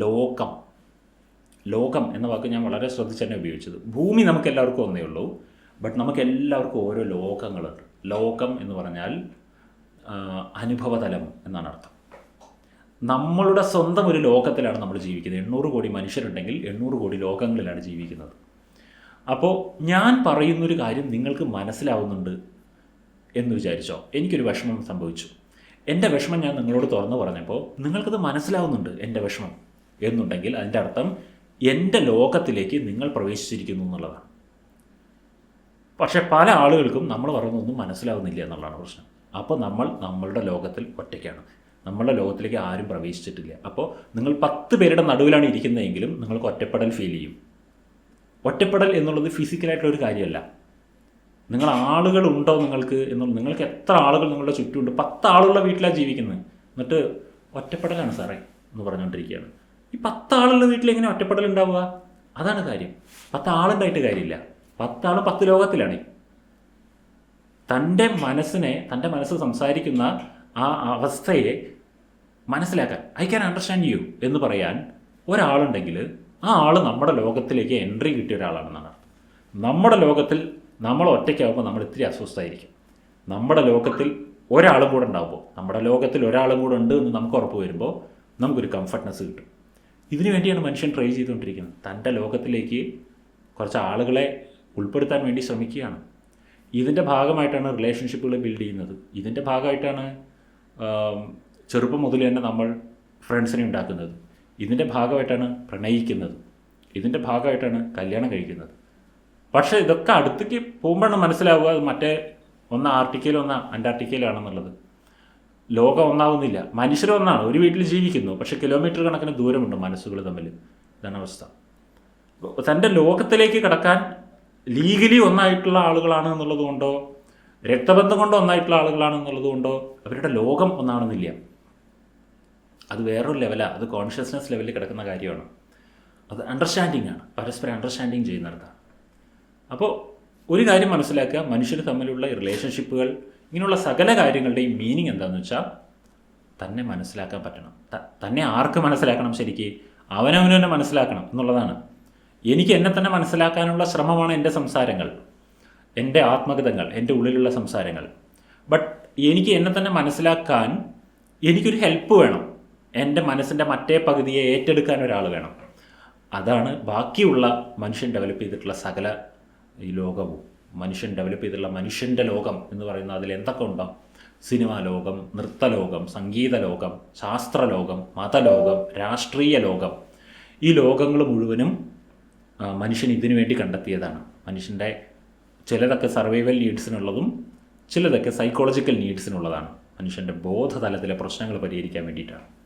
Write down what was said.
ലോകം. ലോകം എന്ന വാക്ക് ഞാൻ വളരെ ശ്രദ്ധിച്ച് തന്നെ ഉപയോഗിച്ചത്. ഭൂമി നമുക്ക് എല്ലാവർക്കും ഒന്നേ ഉള്ളൂ. ബട്ട് നമുക്ക് എല്ലാവർക്കും ഓരോ ലോകങ്ങളുണ്ട് ലോകം എന്ന് പറഞ്ഞാൽ അനുഭവതലം എന്നാണ് അർത്ഥം. നമ്മളുടെ സ്വന്തം ഒരു ലോകത്തിലാണ് നമ്മൾ ജീവിക്കുന്നത്. എണ്ണൂറ് കോടി മനുഷ്യരുണ്ടെങ്കിൽ എണ്ണൂറ് കോടി ലോകങ്ങളിലാണ് ജീവിക്കുന്നത്. അപ്പോൾ ഞാൻ പറയുന്നൊരു കാര്യം നിങ്ങൾക്ക് മനസ്സിലാവുന്നുണ്ട് എന്ന് വിചാരിച്ചോ? എനിക്കൊരു വിഷമം സംഭവിച്ചു. എന്റെ വിഷമം ഞാൻ നിങ്ങളോട് തുറന്നു പറഞ്ഞപ്പോൾ നിങ്ങൾക്കത് മനസ്സിലാവുന്നുണ്ട് എന്റെ വിഷമം. എന്നുണ്ടെങ്കിൽ അതിന്റെ അർത്ഥം എന്റെ ലോകത്തിലേക്ക് നിങ്ങൾ പ്രവേശിച്ചിരിക്കുന്നു എന്നുള്ളതാണ്. പക്ഷേ പല ആളുകൾക്കും നമ്മൾ പറയുന്നതൊന്നും മനസ്സിലാവുന്നില്ല എന്നുള്ളതാണ് പ്രശ്നം. അപ്പോൾ നമ്മൾ നമ്മളുടെ ലോകത്തിൽ ഒറ്റയ്ക്കാണ്. നമ്മളുടെ ലോകത്തിലേക്ക് ആരും പ്രവേശിച്ചിട്ടില്ല. അപ്പോൾ നിങ്ങൾ പത്ത് പേരുടെ നടുവിലാണ് ഇരിക്കുന്നതെങ്കിലും നിങ്ങൾക്ക് ഒറ്റപ്പെടൽ ഫീൽ ചെയ്യും. ഒറ്റപ്പെടൽ എന്നുള്ളത് ഫിസിക്കലായിട്ടുള്ള ഒരു കാര്യമല്ല. നിങ്ങൾ ആളുകളുണ്ടോ നിങ്ങൾക്ക് എന്നുള്ളത് നിങ്ങൾക്ക് എത്ര ആളുകൾ നിങ്ങളുടെ ചുറ്റുമുണ്ട്? പത്ത് ആളുകളുടെ വീട്ടിലാണ് ജീവിക്കുന്നത്. എന്നിട്ട് ഒറ്റപ്പെടലാണ് സാറേ എന്ന് പറഞ്ഞുകൊണ്ടിരിക്കുകയാണ്. ഈ പത്താളുള്ള വീട്ടിൽ എങ്ങനെ ഒറ്റപ്പെടൽ ഉണ്ടാവുക? അതാണ് കാര്യം. പത്താളുണ്ടായിട്ട് കാര്യമില്ല. പത്താൾ പത്ത് ലോകത്തിലാണ്. തന്റെ മനസ്സിനെ തന്റെ മനസ്സ് സംസാരിക്കുന്ന ആ അവസ്ഥയെ മനസ്സിലാക്കാൻ ഐ ക്യാൻ അണ്ടർസ്റ്റാൻഡ് യു എന്ന് പറയാൻ ഒരാളുണ്ടെങ്കിൽ ആ ആൾ നമ്മുടെ ലോകത്തിലേക്ക് എൻട്രി കിട്ടിയ ഒരാളാണെന്നാണ് നമ്മുടെ ലോകത്തിൽ നമ്മൾ ഒറ്റയ്ക്കാവുമ്പോൾ നമ്മൾ ഇത്തിരി അസ്വസ്ഥമായിരിക്കും. നമ്മുടെ ലോകത്തിൽ ഒരാളും കൂടെ ഉണ്ടാവുമ്പോൾ നമ്മുടെ ലോകത്തിൽ ഒരാളും കൂടെ ഉണ്ട് എന്ന് നമുക്ക് ഉറപ്പ് വരുമ്പോൾ നമുക്കൊരു കംഫർട്ട്നെസ് കിട്ടും. ഇതിനു വേണ്ടിയാണ് മനുഷ്യൻ ട്രൈ ചെയ്തുകൊണ്ടിരിക്കുന്നത്. തന്റെ ലോകത്തിലേക്ക് കുറച്ച് ആളുകളെ ഉൾപ്പെടുത്താൻ വേണ്ടി ശ്രമിക്കുകയാണ്. ഇതിന്റെ ഭാഗമായിട്ടാണ് റിലേഷൻഷിപ്പുകൾ ബിൽഡ് ചെയ്യുന്നത്. ഇതിന്റെ ഭാഗമായിട്ടാണ് ചെറുപ്പം മുതൽ തന്നെ നമ്മൾ ഫ്രണ്ട്സിനെ ഉണ്ടാക്കുന്നത്. ഇതിന്റെ ഭാഗമായിട്ടാണ് പ്രണയിക്കുന്നത്. ഇതിന്റെ ഭാഗമായിട്ടാണ് കല്യാണം കഴിക്കുന്നത്. പക്ഷേ ഇതൊക്കെ അടുത്തേക്ക് പോകുമ്പോഴാണ് മനസ്സിലാവുക അത് മറ്റേ ഒന്ന് ആർട്ടിക്കയിൽ ഒന്ന് അന്റാർട്ടിക്കയിലാണെന്നുള്ളത് ലോകം ഒന്നാവുന്നില്ല. മനുഷ്യർ ഒന്നാണ്. ഒരു വീട്ടിൽ ജീവിക്കുന്നു. പക്ഷെ കിലോമീറ്റർ കണക്കിന് ദൂരമുണ്ട് മനസ്സുകൾ തമ്മിൽ. ഇതാണ് അവസ്ഥ. തന്റെ ലോകത്തിലേക്ക് കടക്കാൻ ലീഗലി ഒന്നായിട്ടുള്ള ആളുകളാണ് എന്നുള്ളത് കൊണ്ടോ രക്തബന്ധം കൊണ്ട് ഒന്നായിട്ടുള്ള ആളുകളാണ് എന്നുള്ളത് കൊണ്ടോ അവരുടെ ലോകം ഒന്നാണെന്നില്ല. അത് വേറൊരു ലെവലാണ് അത് കോൺഷ്യസ്നെസ് ലെവലിൽ കിടക്കുന്ന കാര്യമാണ്. അത് അണ്ടർസ്റ്റാൻഡിംഗ് ആണ്. പരസ്പരം അണ്ടർസ്റ്റാൻഡിങ് ചെയ്യുന്നിടത്താണ്. അപ്പോൾ ഒരു കാര്യം മനസ്സിലാക്കുക. മനുഷ്യർ തമ്മിലുള്ള റിലേഷൻഷിപ്പുകൾ ഇങ്ങനെയുള്ള സകല കാര്യങ്ങളുടെയും മീനിങ് എന്താണെന്ന് വെച്ചാൽ തന്നെ മനസ്സിലാക്കാൻ പറ്റണം. തന്നെ ആർക്ക് മനസ്സിലാക്കണം ശരിക്ക്? അവനവന് തന്നെ മനസ്സിലാക്കണം എന്നുള്ളതാണ്. എനിക്ക് എന്നെ തന്നെ മനസ്സിലാക്കാനുള്ള ശ്രമമാണ് എന്റെ സംസാരങ്ങൾ എന്റെ ആത്മകഥങ്ങൾ എന്റെ ഉള്ളിലുള്ള സംസാരങ്ങൾ. ബട്ട് എനിക്ക് എന്നെ തന്നെ മനസ്സിലാക്കാൻ എനിക്കൊരു ഹെൽപ്പ് വേണം. എന്റെ മനസ്സിന്റെ മറ്റേ പകുതിയെ ഏറ്റെടുക്കാൻ ഒരാൾ വേണം. അതാണ് ബാക്കിയുള്ള മനുഷ്യൻ ഡെവലപ്പ് ചെയ്തിട്ടുള്ള സകല ഈ ലോകവും. മനുഷ്യൻ ഡെവലപ്പ് ചെയ്തിട്ടുള്ള മനുഷ്യന്റെ ലോകം എന്ന് പറയുന്നത് അതിൽ എന്തൊക്കെ ഉണ്ടാവും സിനിമാ ലോകം നൃത്തലോകം സംഗീത ലോകം ശാസ്ത്രലോകം മതലോകം രാഷ്ട്രീയ ലോകം. ഈ ലോകങ്ങൾ മുഴുവനും മനുഷ്യൻ ഇതിനു വേണ്ടി കണ്ടെത്തിയതാണ്. മനുഷ്യന്റെ ചിലതൊക്കെ സർവൈവൽ നീഡ്സിനുള്ളതും ചിലതൊക്കെ സൈക്കോളജിക്കൽ നീഡ്സിനുള്ളതാണ് മനുഷ്യന്റെ ബോധതലത്തിലെ പ്രശ്നങ്ങൾ പരിഹരിക്കാൻ വേണ്ടിയിട്ടാണ്.